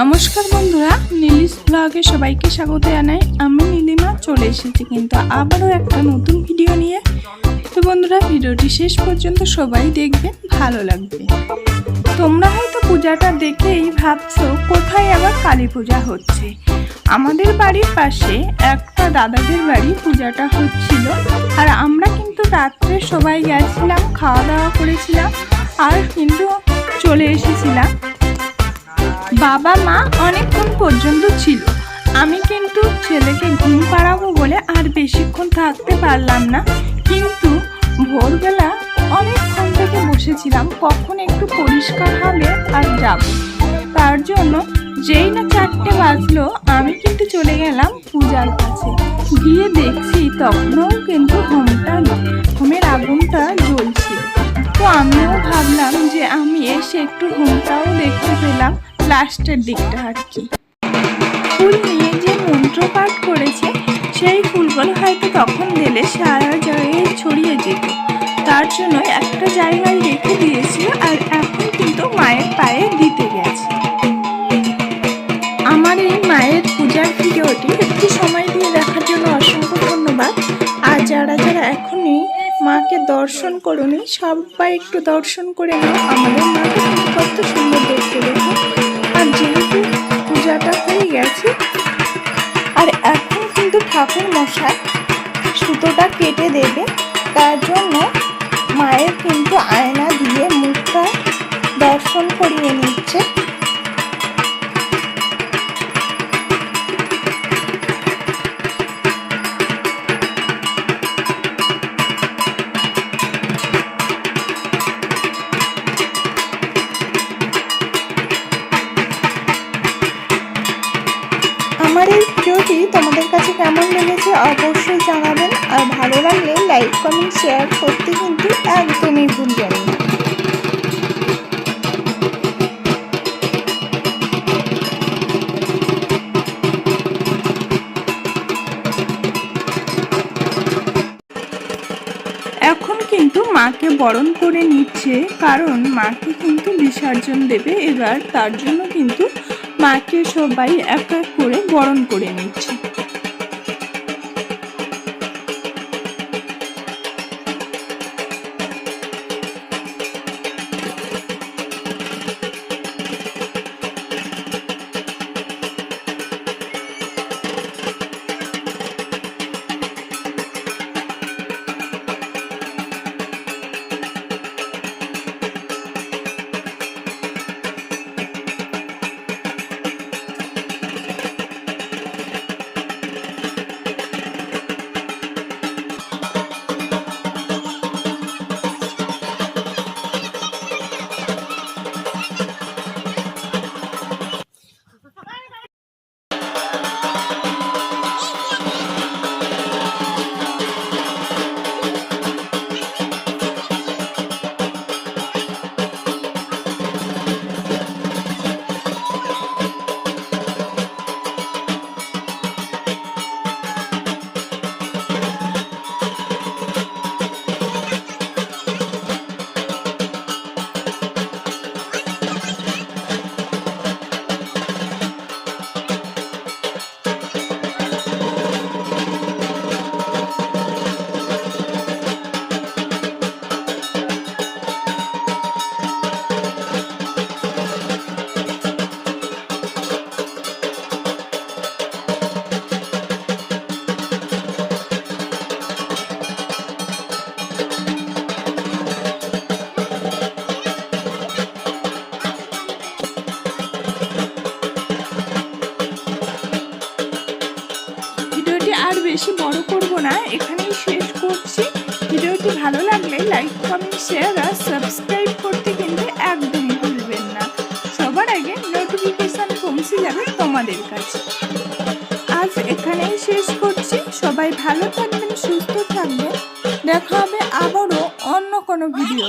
নমস্কার বন্ধুরা নীলিস ব্লগে সবাইকে স্বাগত জানাই। আমি নীলিমা, চলে এসেছি কিন্তু আবারও একটা নতুন ভিডিও নিয়ে। তো বন্ধুরা, ভিডিওটি শেষ পর্যন্ত সবাই দেখবেন, ভালো লাগবে। তোমরা হয়তো পূজাটা দেখেই ভাবছ, কোথায় আবার কালী পূজা হচ্ছে? আমাদের বাড়ির পাশে একটা দাদাদের বাড়ি পূজাটা হচ্ছিল। আর আমরা কিন্তু রাত্রে সবাই গেছিলাম, খাওয়া দাওয়া করেছিলাম, আর কিন্তু চলে এসেছিলাম। বাবা মা অনেকক্ষণ পর্যন্ত ছিল। আমি কিন্তু ছেলেকে ঘুম পাড়াবো বলে আর বেশিক্ষণ থাকতে পারলাম না। কিন্তু ভোরবেলা অনেকক্ষণ থেকে বসেছিলাম, কখন একটু পরিষ্কার হবে আর যাব। তার জন্য যেই না চারটে বাজলো, আমি কিন্তু চলে গেলাম পূজার কাছে। গিয়ে দেখছি তখনও কিন্তু হোমটা হোমের আগুনটা জ্বলছে। তো আমিও ভাবলাম যে আমি এসে একটু হোমটাও দেখতে পেলাম। লাস্টের দিকটা আর কি। ফুল নিয়ে যে মন্ত্র পাঠ করেছে, সেই ফুলগুলো হয়তো তখন দিলে সারা জায়গায় ছড়িয়ে যেত তার জন্য একটা জায়গায় রেখে দিয়েছিল আর এখন কিন্তু মায়ের পায়ে দিতে গেছে। আমার এই মায়ের পূজার ভিডিওটি একটু সময় দিয়ে দেখার জন্য অসংখ্য ধন্যবাদ। আর যারা যারা এখনই মাকে দর্শন করুনি, সবাই একটু দর্শন করে নাও। আমাদের মাকে কত সুন্দর ঠাকুর মশাই সুতোটা কেটে দেবে। তার জন্য মায়ের কিন্তু আয়না দিয়ে মুখটা দর্শন করিয়ে নিচ্ছে কেমন লেগেছে অবশ্যই জানাবেন। আর ভালো লাগলে লাইক, কমেন্ট, শেয়ার করতে কিন্তু একদমই ভুলবেন না। এখন কিন্তু মাকে বরণ করে নিচ্ছে, কারণ মাকে কিন্তু বিসর্জন দেবে। এবার তার জন্য কিন্তু মাকে সবাই এক এক করে বরণ করে নিচ্ছে। আর বেশি বড় করব না এখানেই শেষ করছি। ভিডিওটি ভালো লাগলে লাইক কমেন্ট শেয়ার আর সাবস্ক্রাইব করতে কিন্তু একদমই ভুলবেন না। সবার আগে নোটিফিকেশান পৌঁছে যাবে তোমাদের কাছে। আজ এখানেই শেষ করছি। সবাই ভালো থাকবেন সুস্থ থাকবেন। দেখা হবে আবারও অন্য কোনো ভিডিও